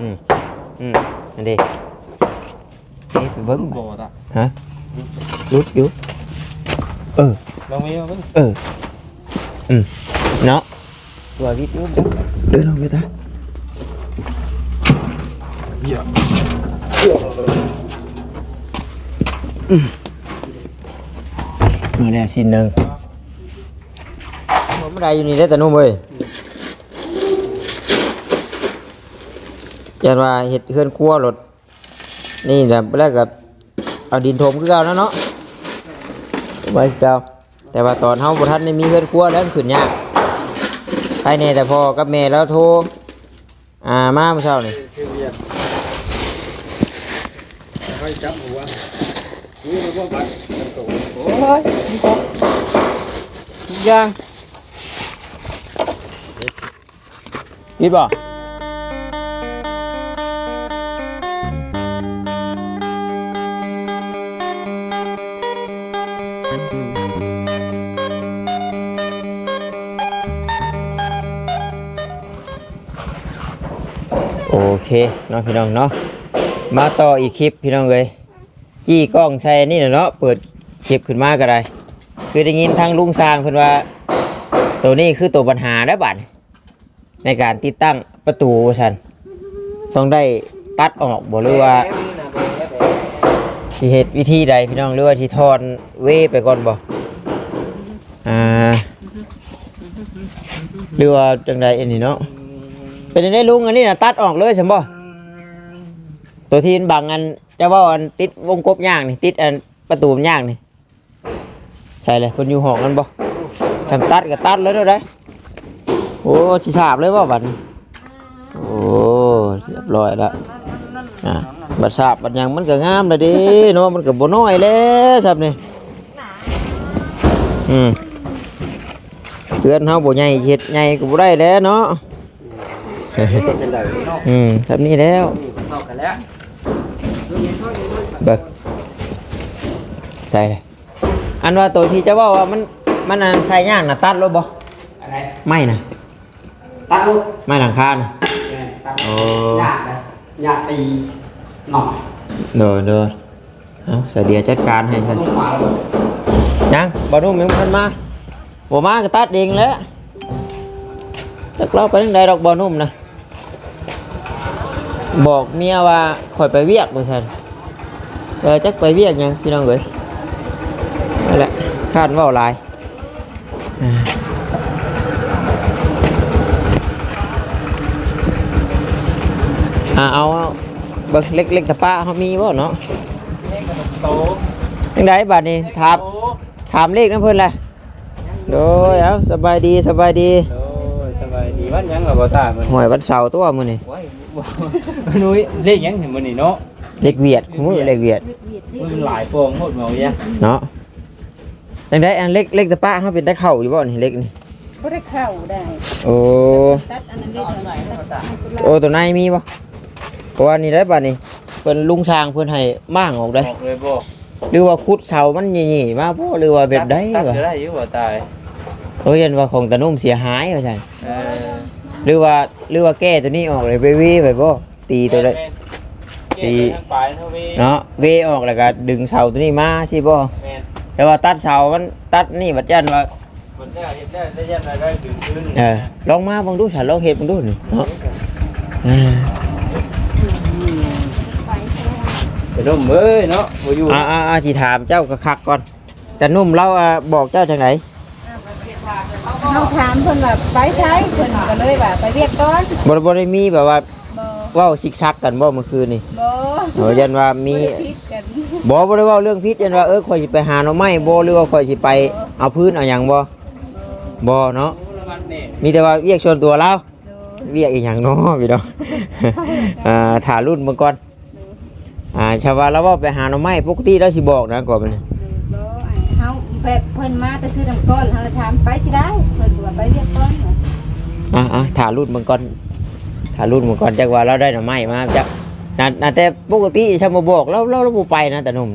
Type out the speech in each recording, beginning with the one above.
อืมอืมอันนี้เอ๊ะไปเบิ้งโบดอะฮะรุดอยู่เออลองมีมาเบิ่ง เออ อืมเนาะตัววิท ยุเดินลงไปตามาแล้วสิ้นหนึ่งผมไม่ได้อยู่นี่ได้อแต่นุ่มเว้ยยันว่าเห็ดเฮือนครัวรถนี่แหละแรกกับเอาดินถมคือเก่าแล้วเนาะไว้คือเก่าแต่ว่าตอนเฮาบ่ทันได้มีเฮือนครัวแล้วมันขึ้นยากไปแน่แต่พอกับแม่แล้วโทรอ่ามาเมื่อเช้านี่คือเวียนค่อยจับหัวนี่มันก็บัดโอ้ยทุกอย่างคิดบ่ เคเนาะพี่น้องเนาะมาต่ออีกคลิปพี่น้องเลยจี้กล้องใช้นี่เนาะเปิดคลิปขึ้นมาก็ได้คือได้ยินทางลุงสร้างเพิ่นว่า ตัวนี้คือตัวปัญหาได้อบัดในการติดตั้งประตูวันต้องได้ตัดออกบ่หรือว่าสิเหตุวิธีใดพี่น้องหรือว่าที่ทอนเวไปก่อนบ่อ่าหรือว่าจังใดอันนี้เนาะ เป็นจังได้ลุงอันนี้นะตัดออกเลยใช่บ่ตัวที่มันบังอันจะว่าอันติดวงกบย่างนี่ติดอันประตูมันย่างนี่ใช่เลยเพิ่นอยู่ห้องกันบ่ทำตัดก็ตัดเลยด้อได้โอ้ชิสาบเลยว่าบัดนี้โอ้เรียบร้อยล้วอะบัดสาบบัดยังมันก็งามเลยดิเนาะมันก็บ่น้อยแล้วครับนี่อืมเตือนเฮาบ่ใหญ่เฮ็ดใหญ่ก็บ่ได้แล้วเนาะ เป็นไรเนาะอืมครับนี้แล้วเข้ากันแล้วเบิกใช่เลยอันว่าตัวที่จะว่าว่ามันมันอันใส่ย่างน่ะตัดรถบ่อะไรไม่น่ะตัดลูกไม่หลังคาน่ะตัดโอ้ ยากเลยยากตีหน่อยเด้อเด้อเอาเสยเดียวจัดการให้ฉัน ลูกมาแล้ว ยังบอนุ่มยังมันมาบ่มาก็ตัดเองแหล้วจักเราไปทางใดดอกบอนุ่มนะ บอกเมียว่าข่อยไปเวียกบ่ซั่นเออจักไปเวียกหยังพี่น้องเอ้ยนั่นแหละคาดเว้าหลายอ่าอ่าเอาเบิ่งเล็กๆตะป้าเฮามีบ่เนาะโตจังไดบัดนี้ถามถามเลขน้ำเพิ่นแหละโดยเอาสบายดีสบายดีโอ้ยสบายดีวันยังกับบ่ตามื้อหวยวันเสาร์ตัวมื้อนี้โอ้ยบ่ นุ้ยเลขยังเห็นมื้อนี้เนาะเลขเวียดมื้อเลขเวียดมันหลายโปงหมดเมาเนี่ยเนาะจังไดอันเล็กเล็กตะป้าเฮาเป็นตะเข้าอยู่บ่นี่เล็กนี่ก็ได้เข้าได้โอ้ตัดอันนั้นได้เท่าไหร่ตัดให้สุดโอ้ตัวในมีบ่เพราะว่านี่ได้บัดนี้เพิ่นลุงช้างเพิ่นให้ม่างออกได้บอกเลยบ่หรือว่าขุดเสามันหยี่ๆมาบ่หรือว่าแบบใดตัดวะจะได้อยู่บ่ตายโอ้ยยันว่าของตะนุ่มเสียหายว่าซั่นเออ หรือว่าหรือว่าแก้ตัวนี้ออกเลยไปวีไปบ่ตีตัวได้ตีตีทางปลายเท่าวีเนาะเวออกแล้วก็ดึงเสาตัวนี้มาใช่ป่ะแม่นแต่ว่าตัดเสามันตัดนี่บัดยันว่ามันได้เห็นได้ได้ยันได้ดึงขึ้นเออลองมาบังดูฉันลองเฮ็ดบังดูนี่เนาะอ่าไปร่มเอ้ยเนาะบ่อยู่อ่าอ่าอ่าสิถามเจ้าก็คักก่อนแต่นุ่มเราอะบอกเจ้าจังไหน เขาถามเพิ่นว่าไปใช้เพิ่นก็เลยว่าไปเรียกก่อนบ่บ่ได้มีแบบว่าบ่เว้าซิกซักกันบ่เมื่อคืนนี่บ่โหยันว่ามีบ่ได้ผิดกันบ่บ่ได้เว้าเรื่องพิษยันว่าเออข่อยสิไปหาหน่อไม้บ่หรือว่าข่อยสิไปเอาพื้นเอาหยังบ่บ่เนาะมีแต่ว่าเรียกชวนตัวเราเรียกอีกอย่างเนาะพี่น้องอ่าถ่ารุ่นเมื่อก่อนอ่าชาวบ้านเราว่าไปหาหน่อไม้ปกติเราสิบอกนะก่อนมันบ่เฮา แบบเพิ่นมาแต่ซื้อน้ำก้อนเฮาเลยถามไปสิได้เพิ่นก็ว่าไปเรียกก่อนอ่าอ่าถ่ารุ่นเมื่อก่อนถ่ารุ่นเมื่อก่อนจากว่าเราได้หน่อไม้มาจากน่าน่าแต่ปกติชาวมาบอกเราเราเราบ่ไปนะแต่หนุ่ม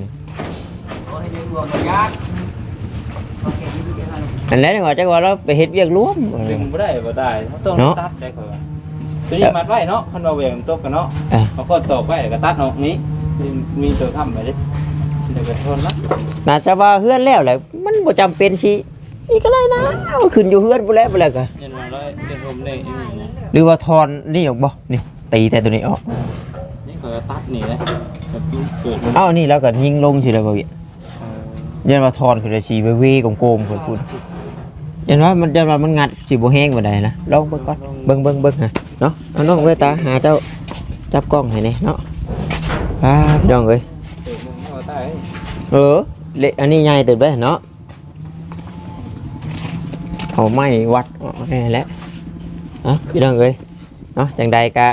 อันนั้นว่าจากว่าเราไปเฮ็ดเวียกร่วม ดึงบ่ได้บ่ได้เขาต้องเนาะ ตัดได้ก่อนอตัวนี้มัดไว้เนาะคันว่าแหวงตกกันเนาะอะเอาข้อตอกไว้แล้วก็ตัดออกนี้มีมีตัวค้ำไปดิ เดี๋ยวไปทนละน่าจะว่าเฮือนแล้วแหละมันบ่จำเป็นสินี่ก็เลยนะเอาขึ้นอยู่เฮือนบ่แล้วบ่แล้วก็เห็นว่าร้อยเห็นผมนี่หรือว่าทอนนี่ออกบ่นี่ตีแต่ตัวนี้ออกนี่ก็ตัดนี่เลยแบบเกิดมันเอ้านี่แล้วก็ยิงลงสิแล้วบ่เวียยันว่าทอนคือได้สิเว้ๆโกงๆค่อยพูดยันว่ามันยันว่ามันงัดสิบ่แห้งบ่ได้นะลองเบิ่งก่อนเบิ่งเบิ่งเบิ่งฮะเนาะเอาน้องเวตาหาเจ้าจับกล้องให้นี่เนาะอ่าพี่น้องเอ้ยเกิดมัน เออเละอันนี้ใหญ่เติบได้เนาะเอาไม้วัดเอาแน่แล้วเนาะพี่น้องเอ้ยเนาะจังใดกะ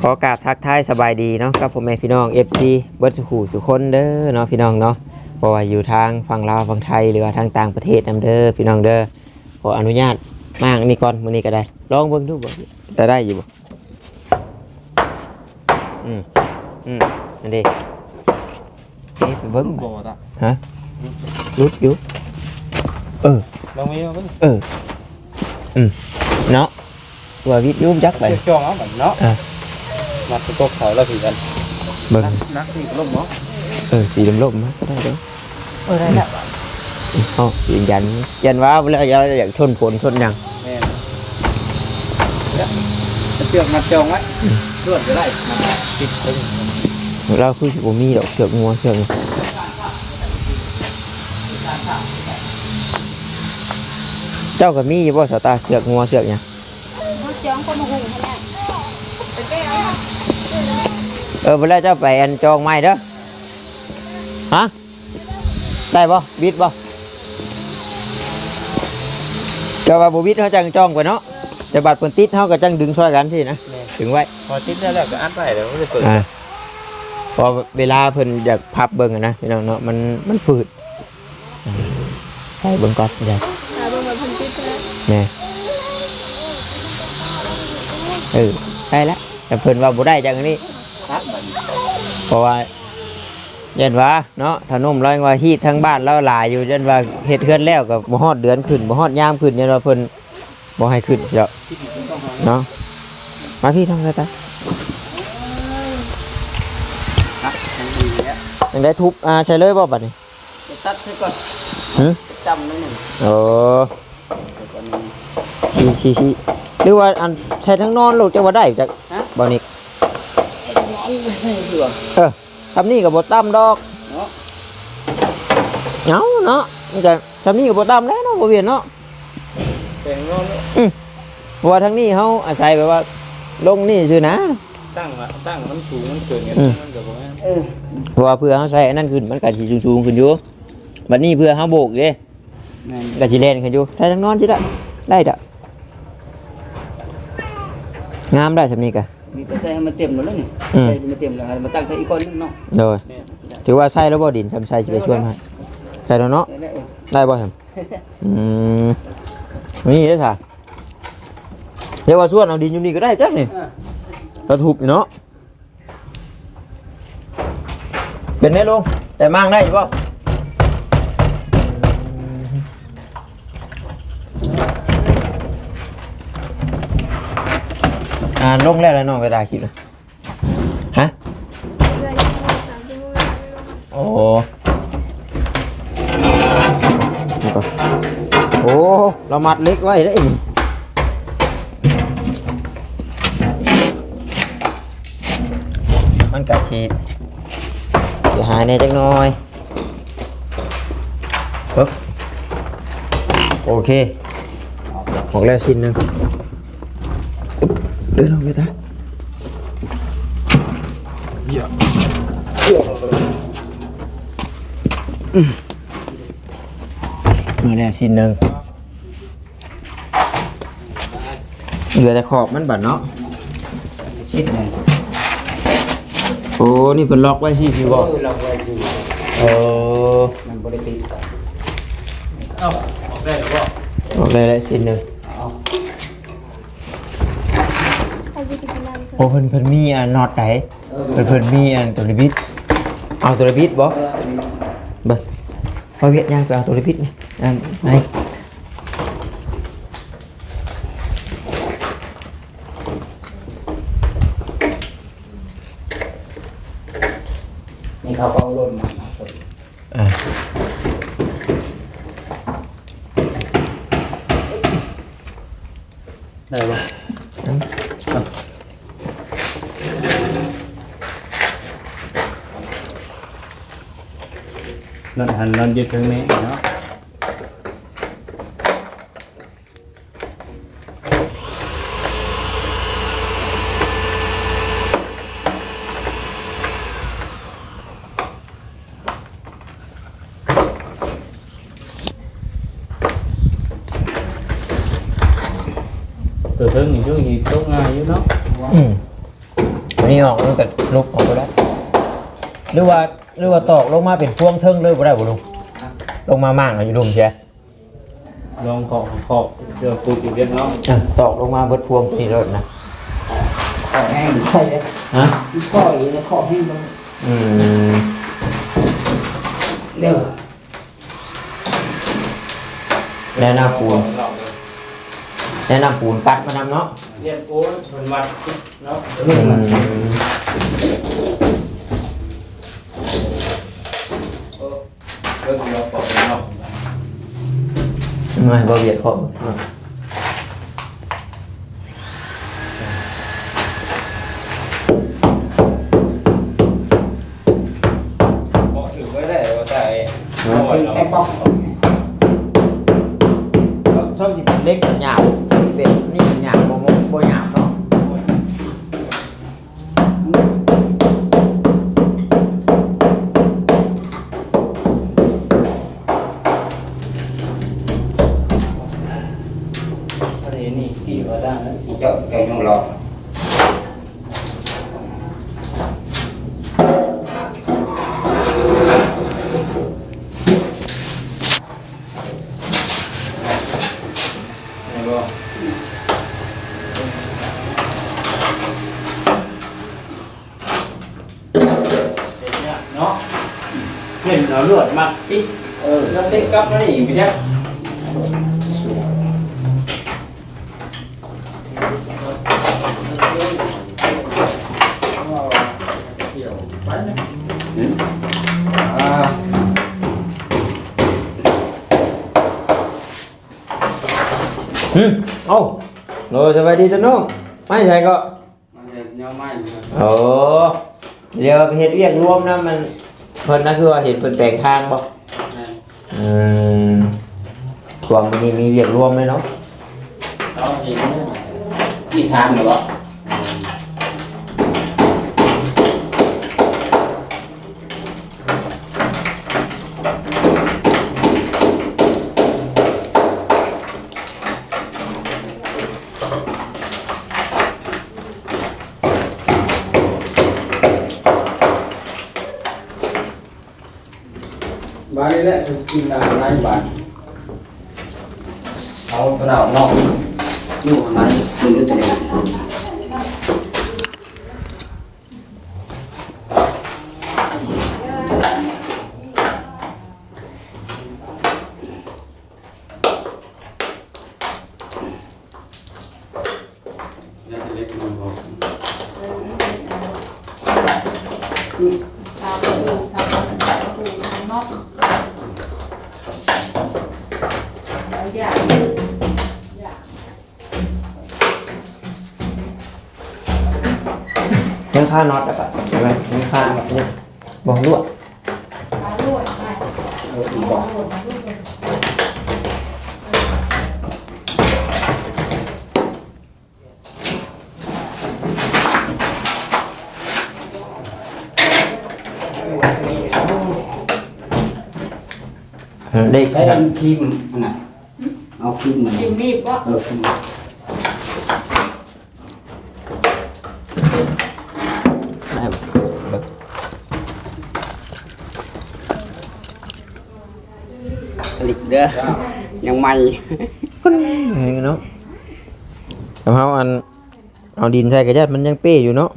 ขอกราบทักทายสบายดีเนาะกับพ่อแม่พี่น้อง FC เบิร์ดสุขูสุคนเด้อเนาะพี่น้องเนาะเพราะว่าอยู่ทางฝั่งลาวฝั่งไทยหรือว่าทางต่างประเทศนํเด้อพี่น้องเด้อขออนุญาตมากนี่ก่อนมื้อนี้ก็ได้ ลองเบิ่งดูบ่แต่ได้อยู่บ่อืมอืมอันนี้ เอ๊ะไปเบิ่งโบดอะฮะรุดอยู่เออลองมีมาเบิ่งเอออืมเนาะว่าวิทยุจักไปเชือกจ้องเอาแบบเนาะอะมัดตก เขาแล้วสิกันเบิ่งนักนี่ก็ล่มเนาะเออสีลมๆมาก็ได้เด้อเออได้แล้วเอายืนยันยันว่าเวลาเราอยากชนฝนชนหยังแม่เชือกมัดจองไว้รวดจะได้มันติดไปเราคือสิบ่มีดอกเสือกงัวเสือกเจ้าก็มีอยู่บ่สตาร์เสือกงัวเสือกหยังเขาจ้องก็มาหุงให้ได้ไปแก้เอาเออเวลาเจ้าไปอันจองไม้เด้อฮะได้บ่บิดบ่เจ้าว่าบ่บิดเฮาจังจองไปเนาะแต่บัดเพิ่นติดเฮาก็จังดึงช่วยกันสินะถึงไว้พอติดได้แล้วก็อัดไปแล้วมันจะเปิดอ่า พอเวลาเพิ่นอยากพับเบิ่งอะนะพี่น้องเนาะมันมันฝืดอ่าใช่เบิ่งก่อนใช่เอาลงมาพันติดแล้วแน่เออได้แล้วแต่เพิ่นว่าบ่ได้จังอันนี้อัดมันเพราะว่ายันว่าเนาะถ้านุ่มร้อยว่าฮีดทั้งบ้านแล้วหลายอยู่ยันว่าเฮ็ดเฮือนแล้วก็บ่ฮอดเดือนขึ้นบ่ฮอดยามขึ้นยันว่าเพิ่นบ่ให้ขึ้นเจ้าเนาะมาพี่ทำอะไรตา อัดทั้งดีแล้ว ยังได้ทุบอ่าใช่เลยบ่บัดนี้ตัดให้ก่อนหึจำนิดหนึ่งโอ้ก่อนชีชีชีหรือว่าอันใช้ทั้งนอนลูกจะว่าได้จากบ่นี่เหลืองเออทำนี่ก็บ่ตำดอกเนาะเนาเนาะนี่ก็ทำนี่ก็บ่ตำแล้วเนาะบ่เวียนเนาะแต่งนอนแล้วเพราะว่าทั้งนี้เฮาอาศัยแบบว่า ลงนี่ซื่อนะ ตั้งอะตั้งมันสูงมันเกินกันอืมมันก็บ่แม่นเออเพราะว่าเพื่อเฮาใช้อันนั้นขึ้นมันก็สิสูงๆขึ้นอยู่บัดนี้เพื่อเฮาโบกเด้แม่นก็สิแล่นขึ้นอยู่ใช้ทั้งนอนสิละได้ดอกงามได้สำนี้ก็มีแต่ใส่ให้มันเต็มแล้วนี่อืม ใส่ให้มันเต็มแล้วให้มันตั้งใส่อีกคนนึงเนาะโดยแม่นสิได้ถือว่าใช้แล้วบ่ดินทำใช้สิไปช่วยมาใช่แล้วเนาะได้แล้วเออได้บ่ครับ อืมนี่เด้อค่ะเรียกว่าส่วนเอาดินอยู่นี่ก็ได้จังนี่อ่า เราทุบอีเนาะเป็นไงลุงแต่มั่งได้อยู่ป่ะอ่าลงแล้วแล้วน้องไปตาคลิปนะฮะโอ้นี่ก่อนโอ้เรามัดเล็กไว้ได้นี่มั นี่เสียหายในจักหน้อยปึ๊บโอเคออกแล้วชิ้นหนึ่งเดินลงไปตาเยอะเยอะมาแล้วชิ้นหนึ่งเหลือแต่ขอบมันบัดเนาะชิดหน่อย โอ้นี่เป็นล็อกไว้ที่พี่บอก เออเราไว้สิโอ้มันบ่ได้ติดกันเอ้าออกได้แล้วบ่ออกเลยแล้วชิ้นหนึ่งเอาโอ้เพิ่นเพิ่นมีอันน็อตไหนเพิ่นเพิ่นมีอันตัวระบิดเอาตัวระบิดบ่เบิ่งพอเวียดย่างไปเอาตัวระบิดนี่อันไหน เขาก็เอาร่นมาเอาคน อ่า ได้ปะนั่นหันนั่น ยึดถึงนี้เนาะตัวถึงอยู่ช่วงนี้ตกง่ายอยู่เนาะอืมอันนี้ออกมันก็ลุกออกไปแล้วหรือว่าหรือว่าตอกลงมาเป็นพวงเทิงเลยบ่ได้บ่ลุง ลงมามั่างอะอยู่ลุงใช่ลองขอขอเดี๋ยวปูอีกเรียนเนาะอะตอกลงมาเบิดพวงนี่เลยนะขอแห้งใช่เลยฮะข้ออีกแล้วข้อแห้งลงอืมเร็วแนะนำปูนแนะนำปูนปัดมานำเนาะเรียนโอ้ยมันวัดเนาะอืมเรื่องเราปอก เนาะไม่บ่เบียดเขาปอกถือไว้ได้ว่าแต่แค่ป้องชอบสิเป็นเล็กเป็นหยาบชอบสิเป็นนี่เป็นหยาบบ่บ่บ่หยาบ ต้นกลับมานี่อีกพี่เนี่ยอ่าอืมเอ้าโลสบายดีจ้ะน้องไม่ใช่ก็มันจะเนื้อไหม้โอ้เดี๋ยวไปเฮ็ดเวียกรวมนะมันเพิ่นน่ะคือว่าเห็นเพิ่นแปลงทางบ่ อืมความมันนี้มีเวียกรวมเลยเนาะเราเห็นกี่ทางหรือเปล่า บ้านนี้แหละ กินอะไรบ้านเอากระดาษนอกอยู่ข้างในคุณรู้ตัวเอง ชาวประตูชาวประตูนอกแล้วอยากอยาก ยัง ค่าน็อตแล้วก็ใช่ไหมยังค่านี่บ่รั่วมาด้วยไปเอออีกบอกมาด้วยได้ใช้อันครีมอันไหนเอาครีมมันยิมรีบก็เออครีม ได้บ่เบิก ผลิตเด้ อยังใหม่นี่เนาะแต่เฮาอันเอาดินใส่กระยาดมันยังเป้อยู่เนาะ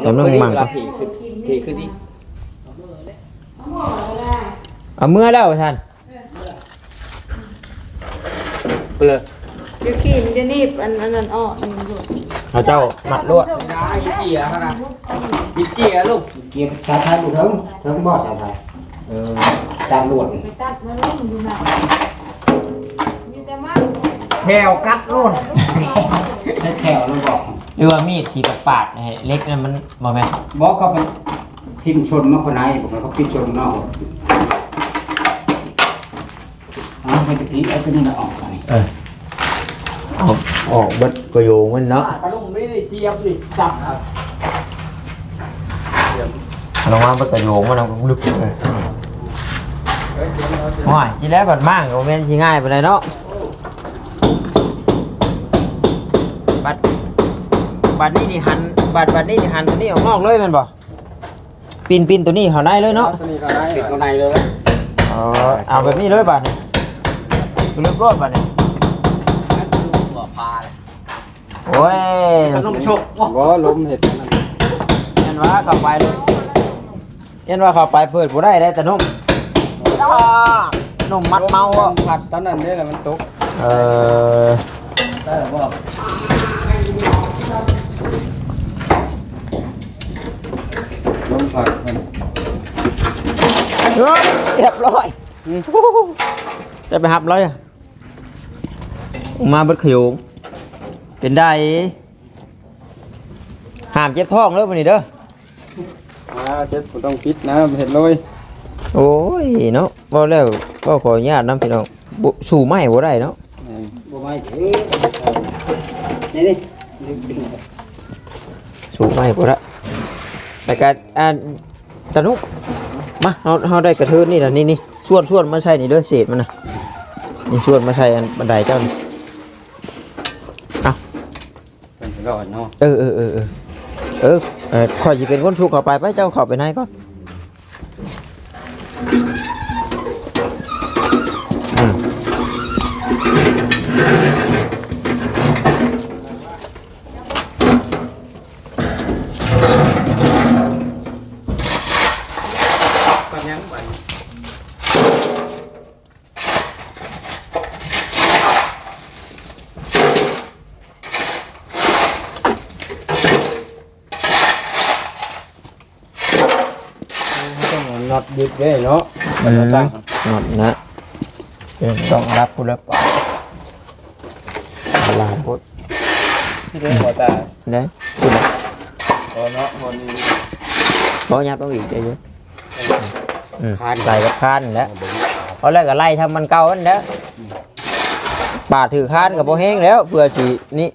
แต่มันต้องหมั่งก่อนทีคือทีคือที่เอาเมื่อแล้วท่านเปลือกเดี๋ยวขีมจะนีบอันอันนั้นอ้อนี่มันอยู่เขาเจ้ามัดลวดยาอีเจียเขานะอีเจียลูกเกียร์ชาไทยบุเถิงเถิงบ่ชาไทย เออจานลวดไปตัดมาแล้วมันดูหนักมีแต่มากแถวกัดโน่นใช้แถวแล้วบอกหรือว่ามีดฉีกปาดๆให้เล็กนั่นมันบ่แม่นบอกเขาเป็นทีมชนมาคนไหนบอกว่าเขาปิดชนนอกอ๋อเป็นตะกี้เอาตัวนี้มาออกใส่เออออกออกเบิดก็โยงมันเนาะตะลุงไม่ได้เจียบดิจับครับลองมาเบิดก็โยงมันเอาลึกเลย ว้ายทีแรกบัดมั่งก็บ่แม่นสิง่ายปานใดเนาะบัดบัดนี้นี่หันบัดบัดนี้นี่หันตัวนี้ออกนอกเลยแม่นบ่ปีนปีนตัวนี้เข้าในเลยเนาะตัวนี้ก็ได้ปิดข้างในเลยนะอ๋อเอาแบบนี้เลยบัดนี้เรียบร้อยบัดนี้หัวปลาเลยโอ้ยขนมชกว่าลมเห็ดนั่นยันว่าเข้าไปเลยยันว่าเข้าไปเปิดบ่ได้ได้แต่นุ่ม อ้านุ่มมัดเมาอะผัดตอนนั้นเนี่ยแหละมันตกเออได้หรือเปล่าลมผัดมันเฮ้ยเรียบร้อยจะไปหับร้อยอะมาเบิดขยงเป็นได้ห้ามเจ็บท้องเลยวันนี้เด้ออ่าเจ็บผมต้องปิดนะเห็ดเลย โอ้ยเนาะบ่แล้วก็ขออนุญาตนํพี่น้องบ่สู่ไม้บ่ได้เนาะบ่ไม่ถึงนี่นี่สู่ไม้บ่ได้แต่ก็อ่าตะนุกมาเฮาเฮาได้กระเทินนี่ล่ะนี่นี่ส่วนส่วนมาใส่นี่เด้อเศษมันน่ะนี่ส่วนมาใส่อันบันไดเจ้านี่เป็นก่อนเนาะเออเออเออเออเออเออข่อยสิเป็นคนชูเข้าไปไปเจ้าเข้าไปไหนก่อนอืม ปัญญังไป ต้องน็อตยึด ได้เนาะอืมนอนนะเดี๋ยวต้องรับผู้รับปากลาบดที่ได้หัวตานะคุณนะพอเนาะพอนี้เพราะยับต้องอีกใจเยอะอืมใส่กับคานแล้วเพราะแรกก็ไล่ทำมันเก่าอันแล้วปาดถือคานกับโบแห้งแล้วเพื่อสีนี่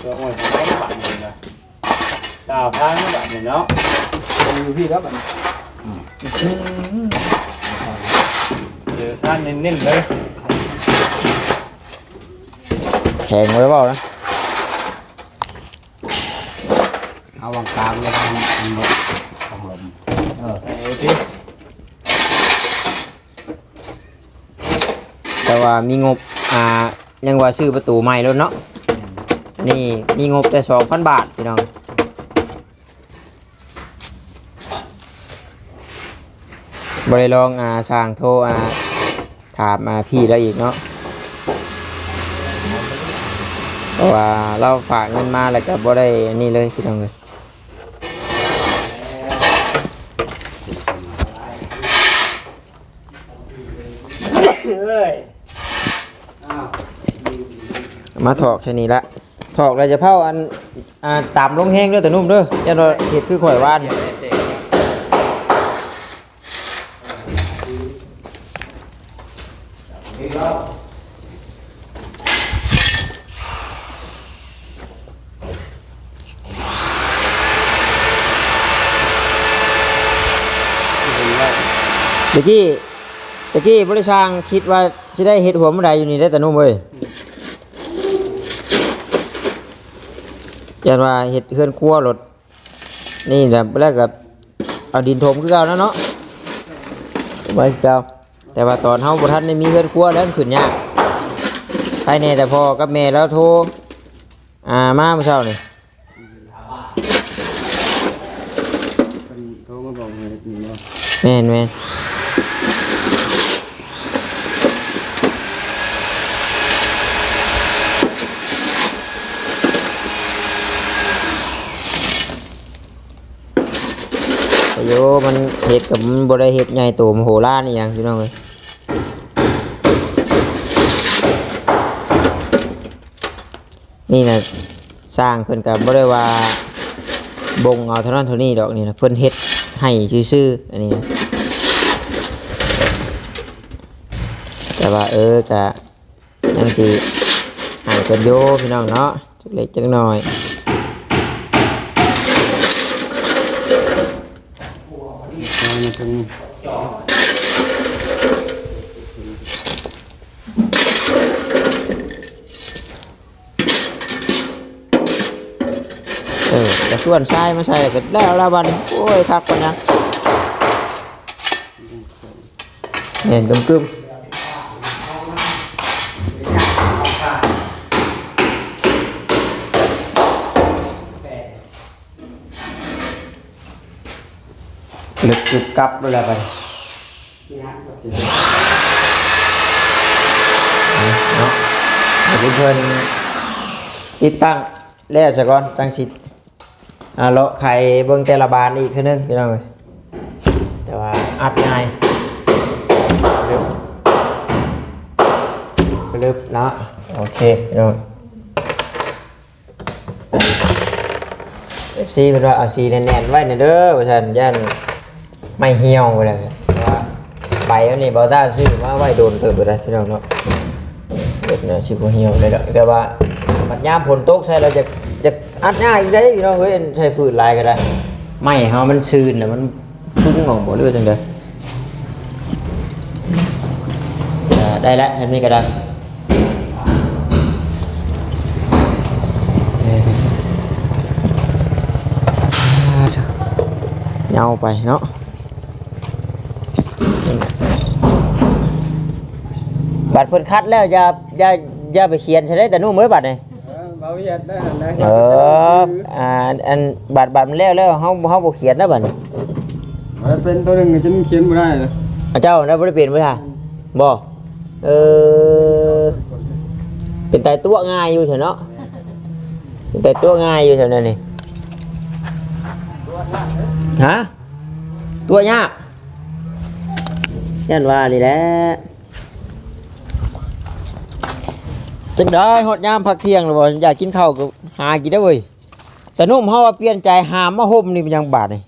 เดี๋ยวโอ้ยผมก็บาดนี่นะดาวทางบาดนี่เนาะอยู่พี่ครับบาดเจอท่านเน้นๆเลยแข็งไว้เปล่านะเอาวางกลางแล้วทำอันลมของลมเออไอ้ที่แต่ว่ามีงบอ่ายังว่าซื้อประตูใหม่แล้วเนาะนี่มีงบแต่สองพันบาทพี่น้อง บริลองอาสร้างโทรอาถามมาพี่แล้วอีกเนาะเพราะว่าเราฝากเงินมาแล้วก็บ่ได้อันนี่เลยพี่น้องเลยมาถอกแค่นี้ละถอกแล้วจะเผาอันอ่าตามลงแห้งด้อแต่นุ่มเด้ออย่าเราเห็ดคือข่อยว่าน ตะกี้ตะกี้บริษัทคิดว่าจะได้เห็ดหัวมันใดอยู่นี่ได้แต่นุ่มเว้ยยันว่าเห็ดเคลื่อนครัวรถนี่แหละแรกกับเอาดินถมคือเก่าแล้วเนาะไว้คือเก่าแต่ว่าตอนเฮาบ่ทันได้มีเคลื่อนครัวแล้วมันขึ้นยากไปแน่แต่พอกับแม่แล้วโทรอ่ามาเมื่อเช้านี่โทรมาบอกเห็ดนี่เนาะแม่นแม่น อยู่มันเห็ดกับมันบ่ได้เห็ดใหญ่โตมโหฬารนี่ยังพี่น้องเอ้ยนี่นะสร้างเพิ่นก็บ่ได้ว่าบงเอาเท่านั้นเท่านี้ดอกนี่นะเพิ่นเฮ็ดให้ซื่อๆอันนี้นะแต่ว่าเออก็ยังสิให้เพิ่นอยู่พี่น้องเนาะจักเล็กจักน้อย ตรงนี้เออแต่ส่วนใช่ไม่ใช่ก็ได้แล้วละบันโอ้ยคักกว่านะเห็นกึมกึม ลึกกึบกับด้วยละบัดนี้เนาะเดี๋ยวเพื่อนติดตั้งแล้วซะก่อนตั้งสิอ่าเลาะไข่เบิ้งแต่ละบานอีกคือนึงพี่น้องเอ้ยแต่ว่าอัดง่ายลึบลึบเนาะโอเคพี่น้องเอฟซีเป็นว่าเอาสีแน่นๆไว้ในเด้อว่าฉันย่าน ไม่เหี่ยวไปเลยว่าใบอันนี้บอต้าซื้อมาไว้โดนเติบไปเลยพี่น้องเนาะเด็ดเนี่ยสิบเหี่ยวเลยเดอกแต่ว่าปัดยามฝนตกใส่เราจะจะอัดง่ายอีกได้พี่น้องเฮ้ยใช้ฟืนลายก็ได้ไม่เฮามันชื้นแล้วมันฟุ้งออกหมดเลยจังเด้อได้แล้วทำนี้ก็ได้เอ่ออ่าเถอะเงาไปเนาะ บัตรเพิ่นคัดแล้วอย่าอย่าอย่าไปเขียนใช่ไหมแต่นู่นมือบัตรนี่เบาเวียดได้หันได้เอออ่าอันบัตรบัตรมันแล้วแล้วเฮาเฮาบ่เขียนนะบัดนี้มันเป็นตัวหนึงฉันเขียนบ่ได้เลยอะเจ้าได้บ่ได้เปลี่ยนไว้ค่ะบ่เออเป็นแต่ตัวง่ายอยู่เถอะเนาะเป็นแต่ตัวง่ายอยู่เถอะนั่นนี่ฮะตัวยากยันว่านี่แหละ จังได้ฮอดยามพักเที่ยงแล้วบ่อยากกินข้าวก็หากินได้เว้ยแต่นุ่มเฮาว่าเปลี่ยนใจหามมาห่มนี่เป็นยังบาดนี่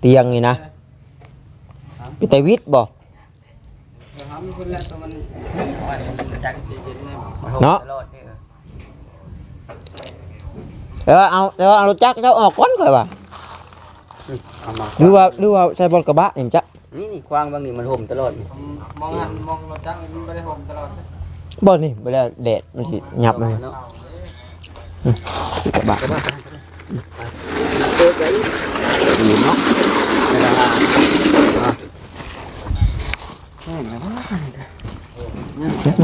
เตียงนี่นะเป็นแต่วิทย์บ่ทำคนแรกตัวมันจังสิเห็นเลยเนาะแต่ว่าเอาแต่ว่าเอารถจักรเจ้าออกก่อนค่อยว่าเอามาหรือว่าหรือว่าใส่บอลกระบะนี่มันจะนี่นี่ควางบางนี่มันห่มตลอดนี่มองหันมองรถจักรมันไม่ได้ห่มตลอด บอลนี่เวลาแดดมันสิหยับเลยเนาะกระบะเปิดไว้ดีเนาะไม่ได้ว่าอะ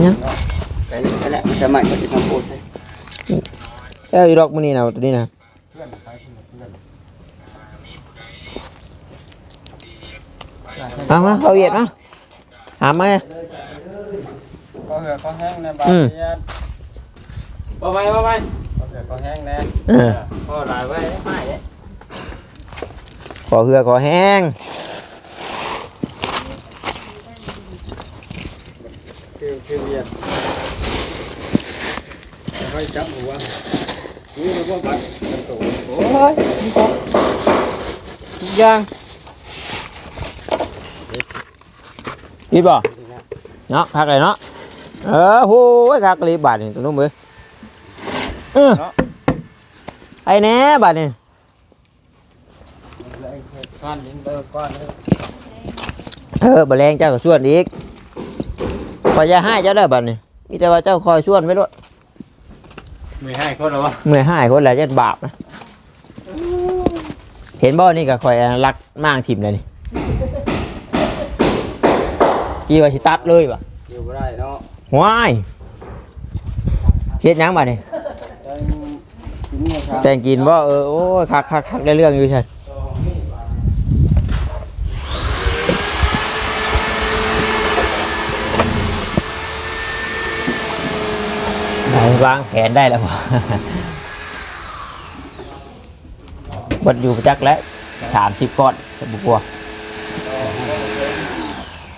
ยังไปเลยไปแล้วสมัยก็จะทำโพสให้เอ้ยดอกมันนี่นะตัวนี้นะเอามาเอาเอียดมาหามา ก็เหือก็แห้งในบาดอืมเวียดบ่ไปบ่ไปก็เหือก็แห้งแน่เออก็หลายไว้ไม่เด้ขอเหือขอแห้งคือคือเวียดค่อยจับหัวนี่มันก็ปัดมันโตโอ้โอ้ยยางนี่บ่เนาะพักเลยเนาะ เออโหยคักเลยบาทนี่ตัวนู้นมือเออไอ้แน่บาทนี่ก้อนดินเบอร์ก้อนเลยเออบะแรงเจ้าก็ส่วนอีกขอยอยาให้เจ้าได้อบัดนี่มีแต่ว่าเจ้าคอยส่วนไม่รู้ไม่ให้คนหรอวะเมื่อยให้คนละเจ็ดบาปนะเห็นบ่นี่ก็คอยรักมากถิ่มเลยนี่กี่ว่าสิตัดเลยปะอยู่บ่ได้เนาะ ว้ายเช็ดยังบัดนี่แต่กินเนี่ยแต่งกินบ่เออโอ้คักคักคักได้เรื่องอยู่ใช่วางแผนได้แล้วบ่บัดอยู่จักแล้วสามสิบก้อนจะบุกัว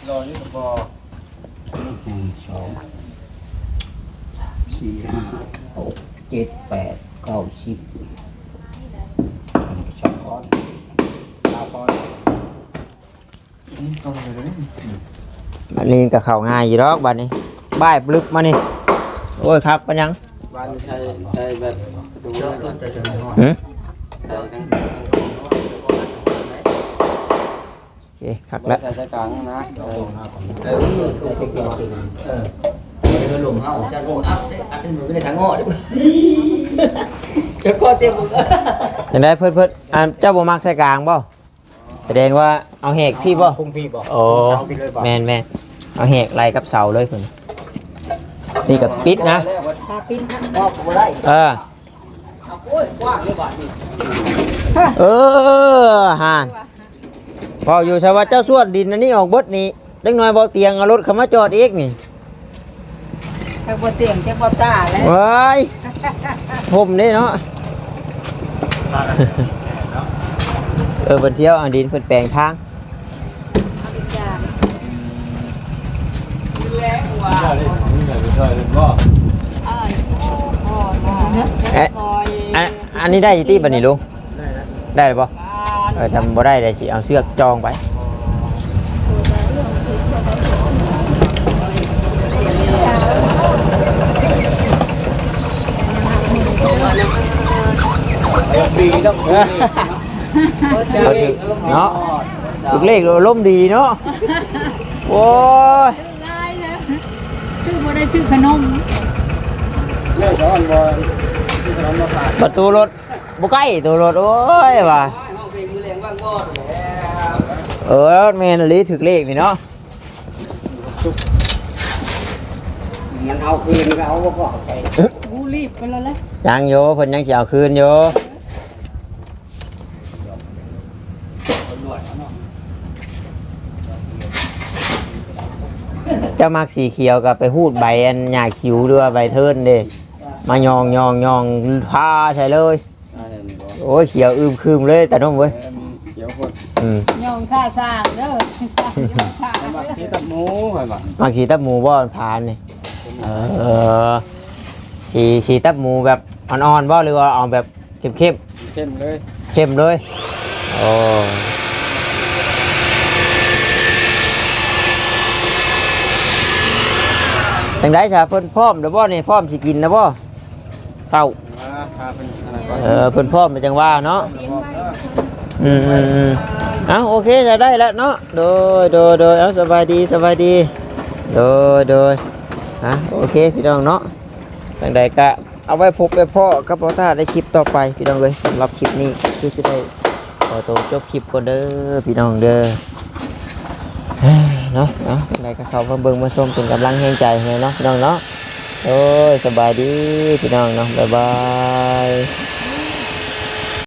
รอนี่ก็พอหนึ่งสอง สี่ห้าหกเจ็ดแปดเก้าสิบสองก้อนสามก้อนบันนี้กับเขาง่ายอยู่ดอกบันนี้บ้ายปลึกมานี่โอ้ยครับปัญญังบ้านใช้ใช้แบบดูแลรถหืมใช้ทั้งโอเคครับแล้ว ใช้ใช้กลางนะเออเออเออเออหลุมเฮาจัดโง่อัพอัพเป็นมือไม่ได้ทางโง่ดิจะก็เต็มมือยังได้เพิ่นเพิ่นอ่าเจ้าบ่มักใส่กลางบ่แสดงว่าเอาแหกพี่บ่พุ่งพี่บอกโอ้แม่นแม่นเอาแหกไล่กับเสาเลยเพิ่นนี่กับปิดนะตาปิ้นค่ะบอกบ่ได้เออเอาโอ้ยกว้างเลยบาดนี้เออห่านพออยู่ชาวาเจ้าส่วนดินอันนี้ออกเบดนี่เล็กน้อยบ่เตียงเอารถเข้ามาจอดอีกนี่ แค่บ่เตียงแค่บ่ตาแล้วว้ายผมนี่เนาะเออเพิ่นเที่ยวเอาดินเพิ่นแปลงทางนี่แหละไปช่วยกันบ่เอ๊ะอันอันนี้ได้อยู่ที่บัดนี้ลุงได้หรือเปล่าเออทำบ่ได้ได้สิเอาเสือกจองไป ปีต้องปีเอาถึงเนาะลูกเลขเราล่มดีเนาะโอ้ยได้แล้วคือบ่ได้ซื้อขนมเลิกร้อนบ่ที่ถนนมาผ่านประตูรถบ่ใกล้ตัวรถโอ้ยว่ะห้องเพลงมือแรงว่างบ่แล้วเออแม่นอลีถึกเลขนี่เนาะมันเอาคืนก็เอาก็บอกไปกูรีบไปแล้วแหละยังโยเพิ่นยังสิเอาคืนโย เจ้ามักสีเขียวกับไปหูดใบอันหญ้าคิวหรือว่าใบเทิร์นเด้มายองยองยองพาใช่เลย อ่าเห็นบ่โอ้ยเขียวอึมครึมเลยแต่น้องเว้ยเอ็มเดี๋ยวคนอืมยองค่าสร้างเด้อสร้างยองค่ามาที่ตับหมูไปบ่มักสีตับหมูบ่อนพานนี่เออสีสีตับหมูแบบอ่อนๆบ่หรือว่าเอาแบบเข้มเข้มเลยๆเข้มเลยโอ้ จังได๋ซะเพิ่นพร้อมแล้วบ่นี่พร้อมสิกินแล้วบ่เข้ามาพาเป็นอะไรก่อนเออเพิ่นพร้อมเป็นจังว่าเนาะเลี้ยงไว้อืมอืมอืมเอาโอเคจะได้แล้วเนาะโดยโดยโดยเอาสบายดีสบายดีโดยโดยฮะโอเคพี่น้องเนาะทางใดก็เอาไว้พบไปพ่อกับพ่อตาได้คลิปต่อไปพี่น้องเลยสำหรับคลิปนี้คือจะได้ขอตัวจบคลิปก่อนเด้อพี่น้องเด้อ เนาะเนาะในก็เข้ามาเบิ่งมาชมเป็นกำลังแห่งใจให้เนาะพี่น้องเนาะโอ้ยสบายดีพี่น้องเนาะบ๊ายบาย